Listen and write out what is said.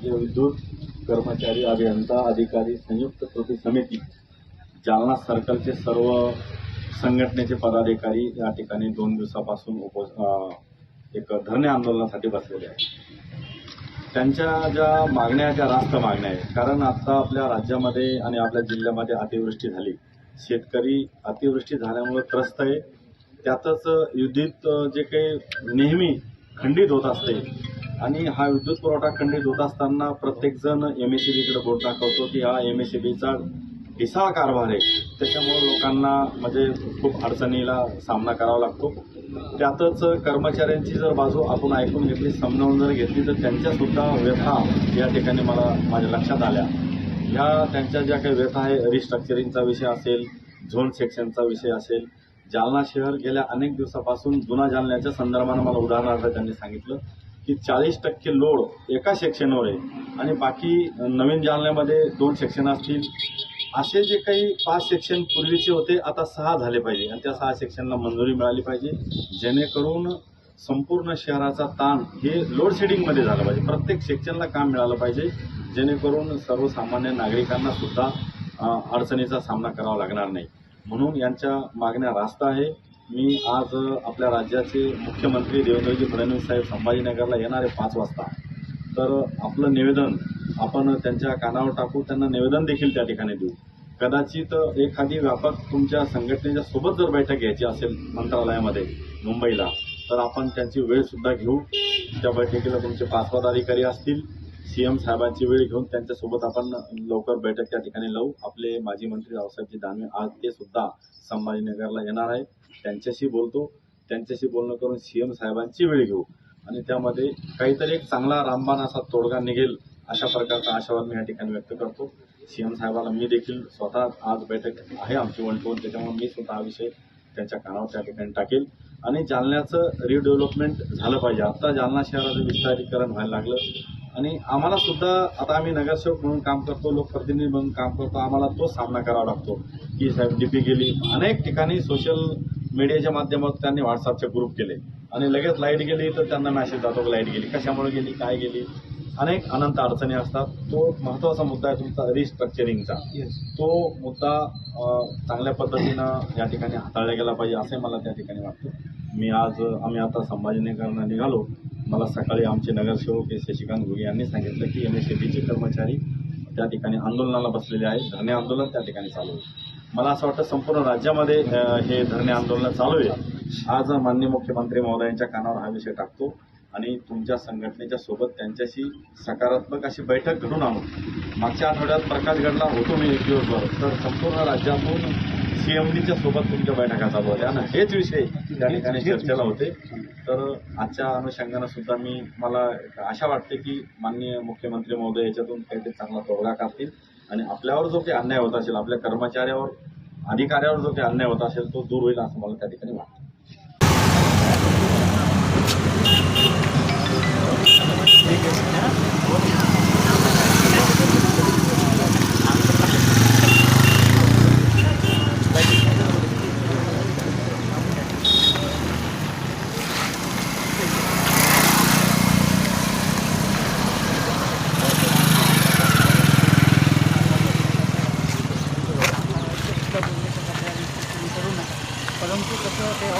राज्य विद्युत कर्मचारी अभियंता अधिकारी संयुक्त कृती समिती जालना सर्कलचे सर्व संघटनेचे पदाधिकारी या ठिकाणी दोन दिवसापासून उप एक धरणे आंदोलनासाठी बसलेले आहेत. त्यांच्या ज्या मागण्या आहेत त्या रास्त मागण्या आहेत. कारण आता आपल्या राज्यामध्ये आणि आपल्या जिल्ह्यामध्ये अतिवृष्टी झाली. शेतकरी अतिवृष्टी झाल्यामुळे त्रस्त आहे. त्यातच युद्धीत जे काही नेहमी खंडित होत असते आणि हा विद्युत पुरवठा खंडित होत असताना प्रत्येकजण एम एस सी बीकडे बोट दाखवतो की हा एम एस सी बीचा ढिसाळ कारभार आहे. त्याच्यामुळे लोकांना म्हणजे खूप अडचणीला सामना करावा लागतो. त्यातच कर्मचाऱ्यांची जर बाजू आपण ऐकून घेतली समजावून जर घेतली तर त्यांच्यासुद्धा व्यथा या ठिकाणी मला माझ्या लक्षात आल्या. ह्या त्यांच्या ज्या काही व्यथा आहे रिस्ट्रक्चरिंगचा विषय असेल झोन सेक्शनचा विषय असेल जालना शहर गेल्या अनेक दिवसापासून जुना जालन्याच्या संदर्भानं मला उदाहरणार्थ त्यांनी सांगितलं. की चाळीस टक्के लोड एका सेक्शनवर आहे. आणि बाकी नवीन जालन्यामध्ये दोन सेक्शन असतील. असे जे काही पाच सेक्शन पूर्वीचे होते आता सहा झाले पाहिजे. आणि त्या सहा सेक्शनला मंजुरी मिळाली पाहिजे. जेणेकरून संपूर्ण शहराचा ताण हे लोड शेडिंगमध्ये झालं पाहिजे. प्रत्येक सेक्शनला काम मिळालं पाहिजे. जेणेकरून सर्वसामान्य नागरिकांना सुद्धा अडचणीचा सामना करावा लागणार नाही. म्हणून यांच्या मागण्या रास्त आहे. मी आज आपल्या राज्याचे मुख्यमंत्री देवेंद्रजी फडणवीस साहेब संभाजीनगरला येणार आहे पाच वाजता. तर आपलं निवेदन आपण त्यांच्या कानावर टाकू त्यांना निवेदन देखील त्या ठिकाणी देऊ. कदाचित एखादी व्यापक तुमच्या संघटनेच्या सोबत जर बैठक घ्यायची असेल मंत्रालयामध्ये मुंबईला तर आपण त्यांची वेळ सुद्धा घेऊ. त्या बैठकीला तुमचे पाच पदाधिकारी असतील. सी एम साहेबांची वेळ घेऊन त्यांच्यासोबत आपण लवकर बैठक त्या ठिकाणी लावू. आपले माजी मंत्री रावसाहेबजी दानवे आज ते सुद्धा संभाजीनगरला येणार आहे त्यांच्याशी बोलतो त्यांच्याशी बोलणं करून सी एम साहेबांची वेळ घेऊ. आणि त्यामध्ये काहीतरी एक चांगला रामबाण असा तोडगा निघेल अशा प्रकारचा आशावाद मी या ठिकाणी व्यक्त करतो. सीएम साहेबाला मी देखील स्वतः आज बैठक आहे आमची वन टू वन त्याच्यामुळे मी स्वतः हा विषय त्यांच्या कानावर त्या ठिकाणी टाकेल. आणि जालन्याचं रिडेव्हलपमेंट झालं पाहिजे. आता जालना शहराचं विस्तारीकरण व्हायला लागलं. आणि आम्हाला सुद्धा आता आम्ही नगरसेवक म्हणून काम करतो लोकप्रतिनिधी म्हणून काम करतो आम्हाला तो सामना करावा लागतो. की साहेब डीपी गेली. अनेक ठिकाणी सोशल मीडियाच्या माध्यमातून त्यांनी व्हॉट्सअपचे ग्रुप केले. आणि लगेच लाइट गेली तर त्यांना मेसेज जातो की लाइट गेली. कशामुळे गेली? काय गेली? अनेक अनंत अडचणी असतात. तो महत्त्वाचा मुद्दा आहे तुमचा रिस्ट्रक्चरिंगचा तो मुद्दा चांगल्या पद्धतीनं या ठिकाणी हाताळला गेला पाहिजे असे मला त्या ठिकाणी वाटतं. मी आज आम्ही आता संभाजीनगरला निघालो. मला सकाळी आमचे नगरसेवक हे शशिकांत घुगे यांनी सांगितलं की एम. एस. कर्मचारी त्या ठिकाणी आंदोलनाला बसलेले आहेत. धरणे आंदोलन त्या ठिकाणी चालू आहे. मला असं वाटतं संपूर्ण राज्यामध्ये हे धरणे आंदोलन चालू आहे. आज माननीय मुख्यमंत्री महोदयांच्या कानावर हा विषय टाकतो आणि तुमच्या संघटनेच्या सोबत त्यांच्याशी सकारात्मक अशी बैठक घडून आणू. मागच्या आठवड्यात प्रकाशगडला होतो मी एक दिवसभर. तर संपूर्ण राज्यातून सीएमडीच्या सोबत तुमच्या बैठका चालू होत्या. आणि हेच विषय त्या ठिकाणी चर्चेला होते. तर आजच्या अनुषंगानं सुद्धा मी मला आशा वाटते की माननीय मुख्यमंत्री महोदय याच्यातून काहीतरी चांगला तोडगा काढतील. आणि आपल्यावर जो काही अन्याय होत असेल आपल्या कर्मचाऱ्यावर अधिकाऱ्यावर जो काही अन्याय होत असेल तो दूर होईल असं मला त्या ठिकाणी वाटतं. आहे